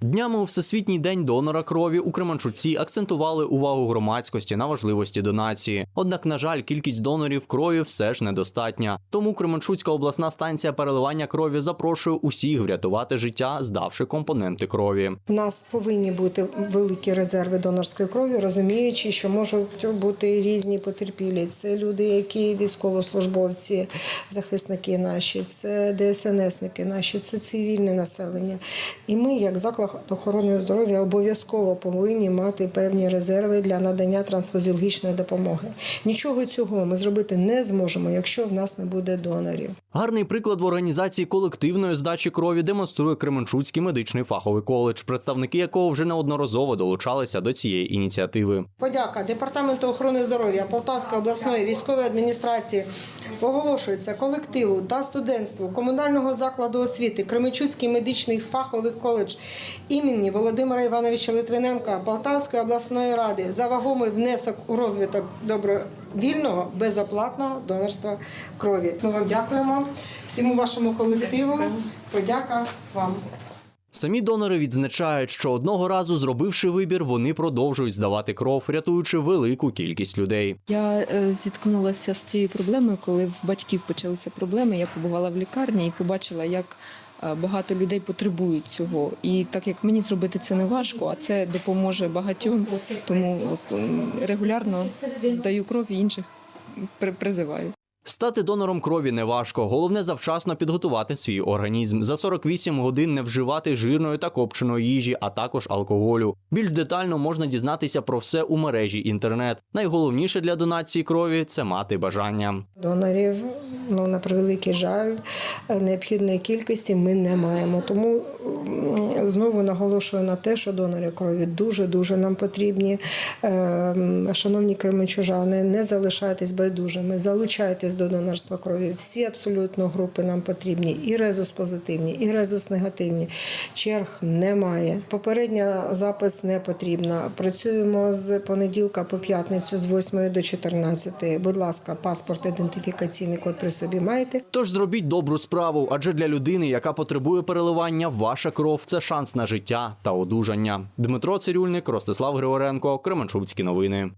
Днями у Всесвітній день донора крові у Кременчуці акцентували увагу громадськості на важливості донації. Однак, на жаль, кількість донорів крові все ж недостатня. Тому Кременчуцька обласна станція переливання крові запрошує усіх врятувати життя, здавши компоненти крові. У нас повинні бути великі резерви донорської крові, розуміючи, що можуть бути різні потерпілі. Це люди, які військовослужбовці, захисники наші, це ДСНСники наші, це цивільне населення. І ми, як заклад охорони здоров'я, обов'язково повинні мати певні резерви для надання трансфузіологічної допомоги. Нічого цього ми зробити не зможемо, якщо в нас не буде донорів. Гарний приклад в організації колективної здачі крові демонструє Кременчуцький медичний фаховий коледж, представники якого вже неодноразово долучалися до цієї ініціативи. Подяка Департаменту охорони здоров'я Полтавської обласної військової адміністрації оголошується колективу та студентству комунального закладу освіти Кременчуцький медичний фаховий коледж імені Володимира Івановича Литвиненка Полтавської обласної ради за вагомий внесок у розвиток добровільного безоплатного донорства крові. Ми вам дякуємо всьому вашому колективу. Подяка вам. Самі донори відзначають, що одного разу, зробивши вибір, вони продовжують здавати кров, рятуючи велику кількість людей. Я е, зіткнулася з цією проблемою, коли в батьків почалися проблеми. Я побувала в лікарні і побачила, як багато людей потребують цього. І так як мені зробити це не важко, а це допоможе багатьом, тому регулярно здаю кров і інших при- призиваю. Стати донором крові неважко. Головне завчасно підготувати свій організм. За 48 годин не вживати жирної та копченої їжі, а також алкоголю. Більш детально можна дізнатися про все у мережі інтернет. Найголовніше для донації крові це мати бажання. Донорів, ну на превеликий жаль, необхідної кількості ми не маємо. Тому знову наголошую на те, що донори крові дуже дуже нам потрібні. Е, м, Шановні кременчужани, не залишайтесь байдужими, залучайтесь до донорства крові. Всі абсолютно групи нам потрібні, і резус позитивні, і резус негативні. Черг немає. Попередня запис не потрібна. Працюємо з понеділка по п'ятницю з 8 до 14. Будь ласка, паспорт, ідентифікаційний код при собі маєте. Тож зробіть добру справу, адже для людини, яка потребує переливання, ваша кров це шанс на життя та одужання. Дмитро Цирюльник, Ростислав Григоренко, Кременчуцькі новини.